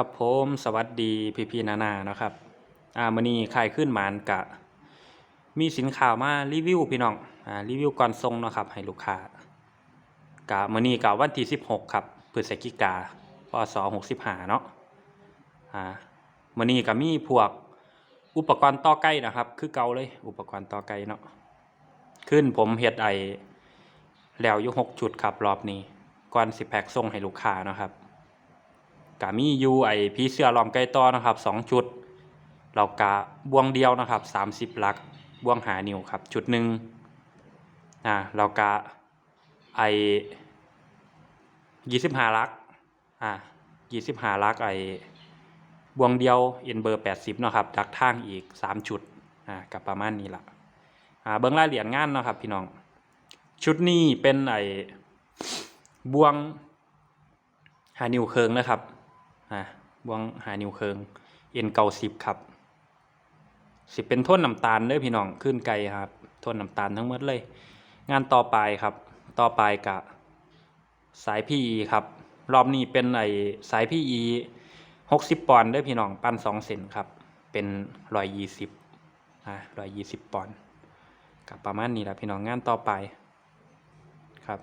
ครับผมสวัสดีพี่พี่นานานะครับ อ่ามือนี้ขายขึ้นหมานกะ มีสินค้ามารีวิวพี่น้อง อ่ารีวิวก่อนส่งนะครับ ให้ลูกค้ากะมือนี้กะวันที่16ครับพฤศจิกาพศ65เนาะ อ่ามือนี้ก็มีพวกอุปกรณ์ต่อไก่นะครับ คือเก่าเลยอุปกรณ์ต่อไก่เนาะ ขึ้นผมเฮ็ดไอแล้วยู่6จุดครับรอบนี้ก่อนสิแพ็คส่งให้ลูกค้านะครับ กะมีอยู่ไอพีเสื้อล้อมไก่ต่อนะครับสองชุดเรากะบวงเดียวนะครับสามสิบลักบวงหานิ้วครับชุดหนึ่งอ่าเรากะไอยี่สิบห้าลักอ่ายี่สิบห้าลักไอบวงเดียวเอ็นเบอร์แปดสิบนะครับดักทางอีกสามชุดอ่ากับประมาณนี้ละอ่าเบิ้งรายละเอียดงานนะครับพี่น้อง ชุดนี้เป็นไอบวงหานิวเคิงนะครับ อ่าบวงหานิวเคิงเอ็นเก่าสิบครับสิเป็นโทนน้ำตาลเด้อพี่น้องขึ้นไกลครับโทนน้ำตาลทั้งหมดเลย งานต่อไปครับ ต่อไปกะสายพีครับ รอบนี้เป็นไอสายพีอีหกสิบปอนด์เด้อพี่น้องปั้นสองเซนครับ เป็นร้อยยี่สิบอ่าร้อยยี่สิบปอนด์กับประมาณนี้แหละพี่น้องงานต่อไปครับ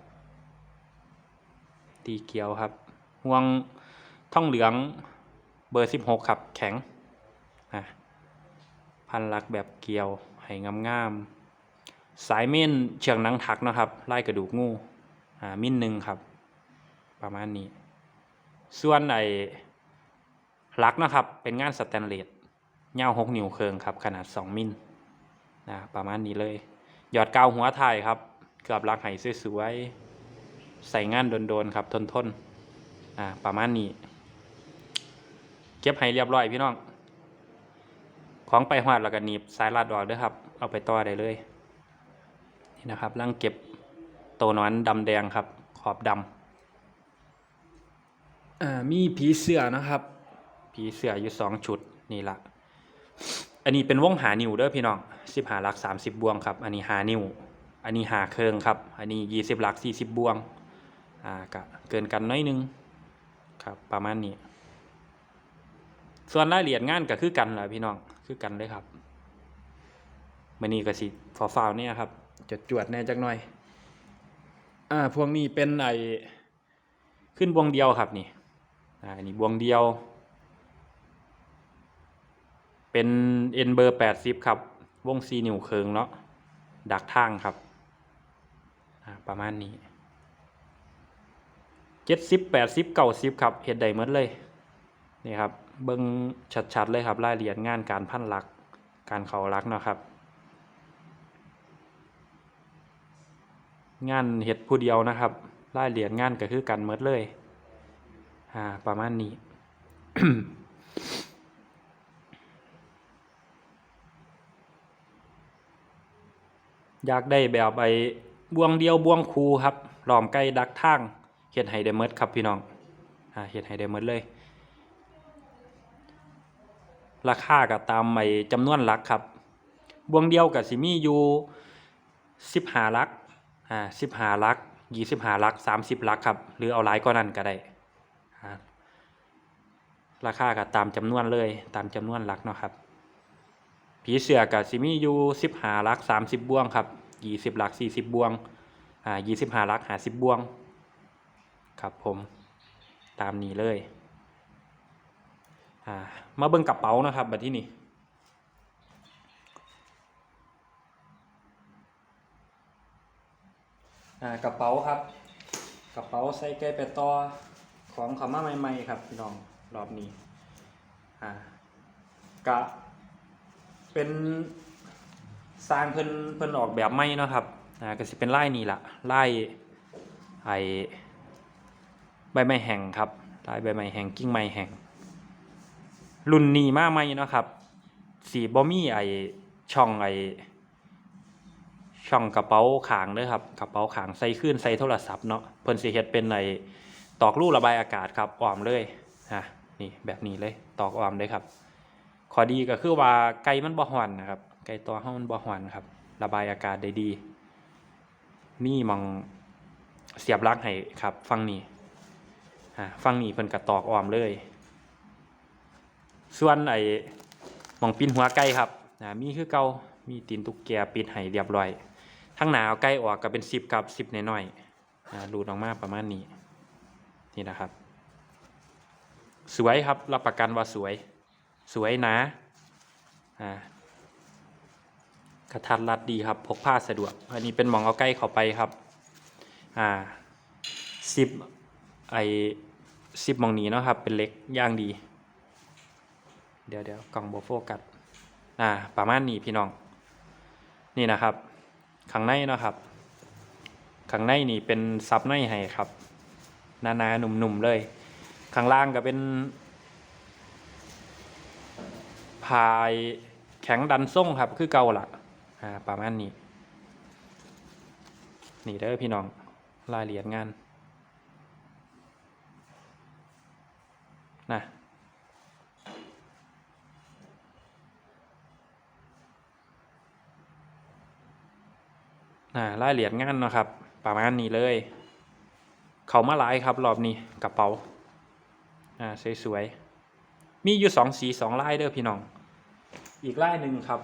ตีเกียวครับห่วง ท่องเหลืองเบอร์สิบหกครับ แข็งอะพันลักแบบเกียวให้งามๆสายเม่นเชืองนังถักนะครับไล่กระดูกงูอ่ามินหนึ่งครับ ประมาณนี้ ส่วนไอ้ลักนะครับ เป็นงานสแตนเลสยาหกนิ้วเคิงครับ ขนาดสองมิลนะประมาณนี้เลย หยอดกาวหัวไทยครับ เกือบลักไห้สวยๆใส่งานโดนๆครับทนๆอ่าประมาณนี้ เก็บให้เรียบร้อยพี่น้อง ของไปหอดแล้วก็หนีบสายรัดออกเด้วยครับ เอาไปต่อได้เลย นี่นะครับร่างเก็บโตวนอนดำแดงครับ ขอบดำอ่ามีผีเสือนะครับ ผีเสืออยู่สองชุดนี่ละอันนี้เป็นวงหานิ้วเด้อพี่น้องสิบหาหลักสามสิบบวงครับ อันนี้หานิ้วอันนี้หาเคิงครับ อันนี้ยี่สิบหลักสี่สิบบวง อ่ากะเกินกันน้อยหนึงครับประมาณนี้ ส่วนรายละเอียดงานก็คือกันแหละพี่น้องคือกันเลยครับมันนี้ก็สิฟอฟ้าวๆเนี่ยครับจะจวดๆแน่จักหน่อย อ่า พวกนี้เป็นไอขึ้นบวงเดียวครับนี่อ่าอันนี้บวงเดียว เป็นเอ็นเบอร์แปดสิบครับ วงซีนิ้วเคิงเนาะดักทางครับ อ่า ประมาณนี้เจ็ดสิบแปดสิบเก้าสิบครับเห็ดได้หมดเลย นี่ครับ เบิ้งชัดๆ เลยครับรายละเอียดงานการพันลัก การเขารักนะครับ งานเห็ดผู้เดียวนะครับรายละเอียดงานก็คือกันหมดเลยอ่าประมาณนี้อยากได้แบบไอ้บวงเดียวบวงคูครับหลอมไก่ดักทางเฮ็ดให้ได้หมดครับพี่น้องอ่าเฮ็ดให้ได้หมดเลย ราคาก็ตามไอ้จำนวนลักครับบวงเดียวกับสิมีอยู่สิบหาลักอ่าสิบหาลักยี่สิบหาลักสามสิบลักครับ หรือเอาหลายก็นั้นก็ได้ราคาก็ตามจำนวนเลยตามจำนวนลักเนาะครับ ผีเสือกับสิมีอยู่สิบหาลักสามสิบบวงครับยี่สิบลักสี่สิบบวงอ่ายี่สิบหาลักหาสิบบวง ครับผมตามนี้เลย อ่ามาเบิ่งกระเป๋านะครับบัดที่นี่กระเป๋าครับ กระเป๋าใส่ไก่ไปต่อของขามาใหม่ ๆ ครับพี่น้องรอบนี้กะเป็นสร้างเพิ่นเพิ่นออกแบบใหม่เนาะครับอ่าก็สิเป็นไล่นี่ละไล่ไอใบไม้แห้งครับไล่ใบไม้แห้งกิ่งไม้แห้ง รุ่นนี้มาใหม่เนาะครับสีบ่มีไอช่องไอช่องกระเป๋าขางเด้อครับกระเป๋าขางใส่ขึ้นใส่โทรศัพท์เนาะเพิ่นสิเฮ็ดเป็นไอตอกลูกระบายอากาศครับออมเลยอะนี่แบบนี้เลยตอกออมเลยครับข้อดีก็คือว่าไก่มันบ่หวนนะครับ ไก่ตัวเฮามันบ่หวนครับ ระบายอากาศได้ดีมีหมองเสียบลักให้ครับ ฟังนี้อ่าฟังนี้เพิ่นก็ตอกออมเลย ส่วนไอ้หมองปีนหัวไก่ครับนะมีคือเก่ามีตีนตุ๊กแกปิดให้เรียบร้อย ทั้งหนาเอาไก่ออกก็เป็นสิบกับสิบน้อยๆนะรูดออกมาประมาณนี้ นี่นะครับ สวยครับรับประกันว่าสวย สวยนะอ่ากระทัดรัดดีครับพกพาสะดวก อันนี้เป็นหมองเอาใกล้เข้าไปครับ อ่าซิปไอซิปมองนี้เนาะครับ เป็นเล็กย่างดี เดี๋ยวเดี๋ยวกล่องโบโฟกัสอ่าประมาณนี้พี่น้อง นี่นะครับข้างในนะครับข้างในนี่เป็นซับในให้ครับหนาๆหนุ่มๆเลย ข้างล่างก็เป็นพายแข็งดันส่งครับ คือเก่าละอ่าประมาณนี้ นี่เด้อพี่น้องรายละเอียดงานนะ นะรายละเอียดงานนะครับ ประมาณนี้เลย เขามาหลายครับรอบนี้กระเป๋าอ่าสวยๆ มีอยู่สองสีสองลายเด้อพี่น้อง อีกลายหนึ่งครับ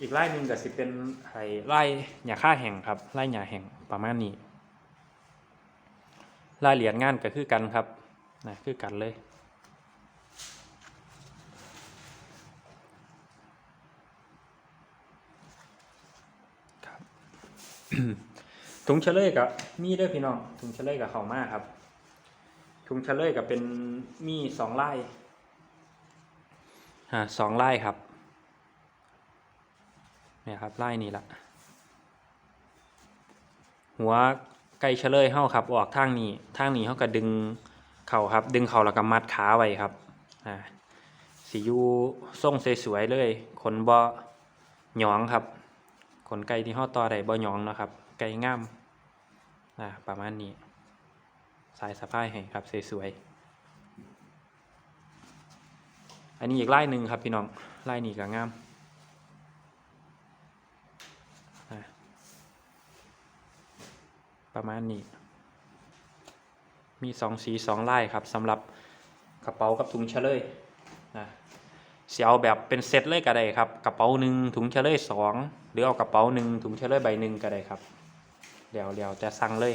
อีกลายหนึ่งก็สิเป็นไห้ลายหยาค่าแห่งครับลายหยาแห่งประมาณนี้รายละเอียดงานก็คือกันครับนะคือกันเลย ครับ ถุงเฉลยกับมีเด้อพี่น้องถุงเฉลยกับเขามากครับ ถุงเฉลยกับเป็นมีสองไล่อ่าสองไล่ครับเนี่ยครับไล่นี่ละหัวไก่เฉลยเข้าครับออกทางนี้ทางนี้เขาก็ดึงเข่าครับ ดึงเข่าแล้วก็มัดขาไว้ครับอ่าสียูทรงสวยๆเลยขนบ่หยองครับ ขนไก่ที่ห่อต่อได้บ่หยองนะครับ ไก่งามอ่าประมาณนี้ สายสะพายให้ครับสวยๆอันนี้อีกไล่หนึ่งครับพี่น้องไล่นี้ก็งามอะประมาณนี้ มีสองสีสองไล่ครับสำหรับกระเป๋ากับถุงเฉลยนะเสียเอาแบบเป็นเซตเลยก็ได้ครับ กระเป๋าหนึ่งถุงเฉลยสอง หรือเอากระเป๋าหนึ่งถุงเฉลยใบหนึ่งก็ได้ครับเดี๋ยวเดี๋ยวจะสั่งเลย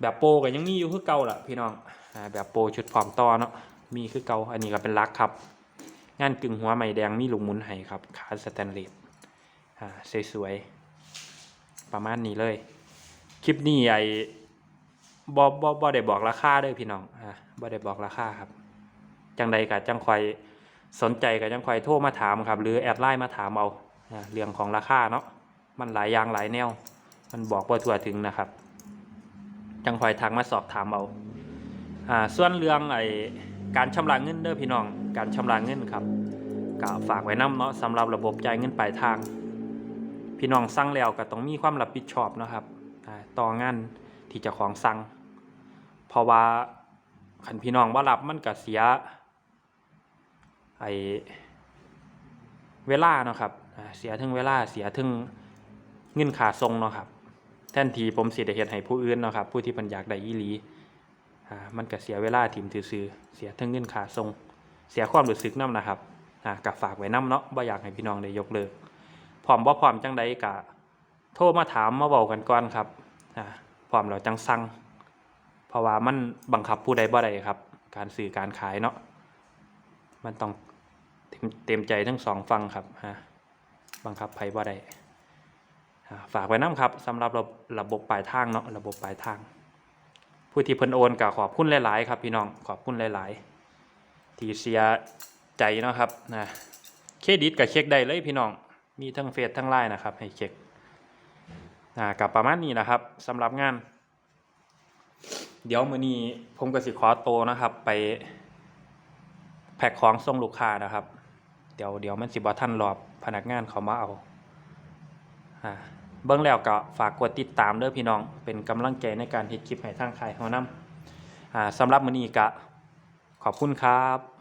แบบโปรก็ยังมีอยู่คือเก่าล่ะพี่น้องแบบโปรชุดพร้อมต่อเนาะมีคือเก่าอันนี้ก็เป็นลักครับ งานกึ่งหัวไหมแดงมีลูกหมุนให้ครับขาสแตนเลสอ่าสวยๆประมาณนี้เลย คลิปนี้ไอ้บอบอบอได้บอกราคาเด้วยพี่น้องอ่าบอได้บอกราคาครับ จังใดก็จังคอยสนใจก็จังคอยโทรมาถามครับ หรือแอดไลน์มาถามเอา เรื่องของราคาเนาะมันหลายอย่างหลายแนว มันบอกว่าทั่วถึงนะครับ จังคอยทักมาสอบถามเอาอ่าส่วนเรื่องไอ้การชำระเงินเด้อพี่น้อง การชำระเงินครับก็ฝากไว้น้ำเนาะสำหรับระบบจ่ายเงินปลายทาง พี่น้องสั่งแล้วก็ต้องมีความรับผิดชอบนะครับต่องานที่จ้าของสั่งเพราะว่าคันพี่น้องว่ารับมันก็เสียไอ เวลาเนาะครับเสียถึงเวลาเสียถึงเงินขาทรงเนาะครับแทนทีผมสิได้เฮ็ดให้ผู้อื่นเนาะครับผู้ที่เพิ่นอยากได้อีหลีอ่ามันก็เสียเวลาถิ่มซื่อเสียทั้งเงินค่าส่งเสียความรู้สึกนํนะครับอ่าก็ฝากไว้นํเนาะบ่อยากให้พี่น้องได้ยกเลิกพร้อมบ่พร้อมจังใดก็โทรมาถามมาเว้ากันก่อนครับอ่าพร้อมแล้วจังสั่งเพราะว่ามันบังคับผู้ใดบ่ได้ครับ การสื่อการขายเนาะมันต้อง เต็มใจทั้งสองฝั่งครับฮะบังคับไผบ่ได้ฝากไว้น้ำครับสำหรับระระบบปลายทางเนาะระบบปลายทาง ผู้ที่เพิ่นโอนก็ขอบคุณหลาย ๆ ครับ พี่น้องขอบคุณหลาย ๆ ที่เสียใจเนาะครับนะเครดิตก็เช็คได้เลยพี่น้องมีทั้งเฟซทั้งไลน์นะครับ ให้เช็คกับประมาณนี้นะครับสำหรับงาน เดี๋ยวมื้อนี้ผมก็สิขอโตนะครับ ไปแพ็คของส่งลูกค้านะครับ เดี๋ยวเดี๋ยวมันสิบ่ทันรอบพนักงานเขามาเอาอ่าเบื้องแล้วก็ฝากกดติดตามเด้อพี่น้อง เป็นกำลังใจในการเฮ็ดคลิปให้ทางค่ายเฮานำอ่าสำหรับมื้อนี้ก็ขอบคุณครับ